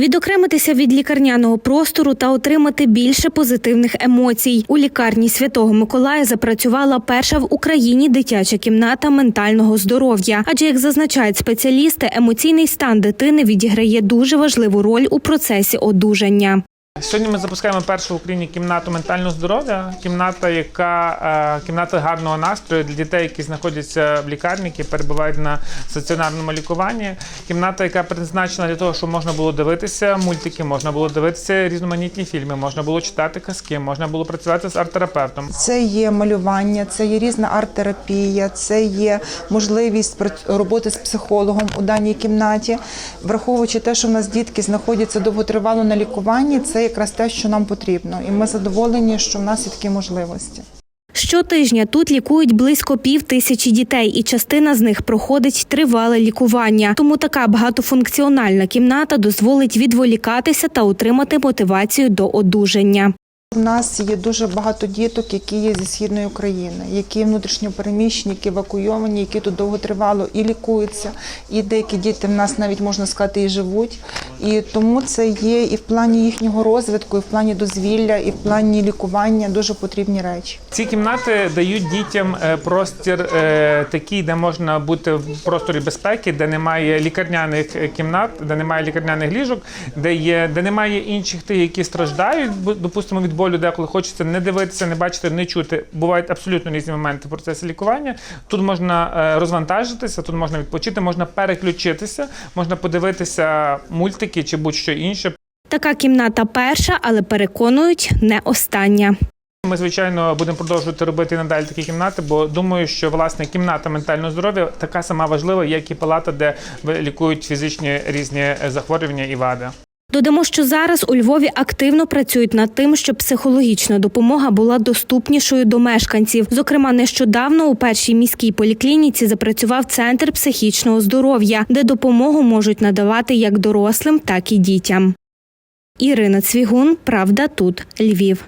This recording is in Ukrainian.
Відокремитися від лікарняного простору та отримати більше позитивних емоцій. У лікарні Святого Миколая запрацювала перша в Україні дитяча кімната ментального здоров'я. Адже, як зазначають спеціалісти, емоційний стан дитини відіграє дуже важливу роль у процесі одужання. Сьогодні ми запускаємо першу в Україні кімнату ментального здоров'я. Кімната, яка е, кімната гарного настрою для дітей, які знаходяться в лікарні, які перебувають на стаціонарному лікуванні. Кімната, яка призначена для того, щоб можна було дивитися мультики, можна було дивитися різноманітні фільми, можна було читати казки, можна було працювати з арт-терапевтом. Це є малювання, це є різна арт-терапія, це є можливість роботи з психологом у даній кімнаті. Враховуючи те, що в нас дітки знаходяться довготривало на лікуванні, це якраз те, що нам потрібно. І ми задоволені, що в нас є такі можливості. Щотижня тут лікують близько пів тисячі дітей, і частина з них проходить тривале лікування. Тому така багатофункціональна кімната дозволить відволікатися та отримати мотивацію до одужання. У нас є дуже багато діток, які є зі східної України, які внутрішньо переміщені, які евакуйовані, які тут довготривало і лікуються, і деякі діти в нас навіть можна сказати і живуть. І тому це є і в плані їхнього розвитку, і в плані дозвілля, і в плані лікування дуже потрібні речі. Ці кімнати дають дітям е, простір е, такий, де можна бути в просторі безпеки, де немає лікарняних е, кімнат, де немає лікарняних ліжок, де є, де немає інших тих, які страждають, допустимо, від болю, деколи хочеться не дивитися, не бачити, не чути. Бувають абсолютно різні моменти в процесі лікування. Тут можна розвантажитися, тут можна відпочити, можна переключитися, можна подивитися мультики чи будь-що інше. Така кімната перша, але переконують не остання. Ми, звичайно, будемо продовжувати робити і надалі такі кімнати, бо думаю, що власне кімната ментального здоров'я така сама важлива, як і палата, де лікують фізичні різні захворювання і вади. Додамо, що зараз у Львові активно працюють над тим, щоб психологічна допомога була доступнішою до мешканців. Зокрема, нещодавно у першій міській поліклініці запрацював центр психічного здоров'я, де допомогу можуть надавати як дорослим, так і дітям. Ірина Цвігун, Правда, тут Львів.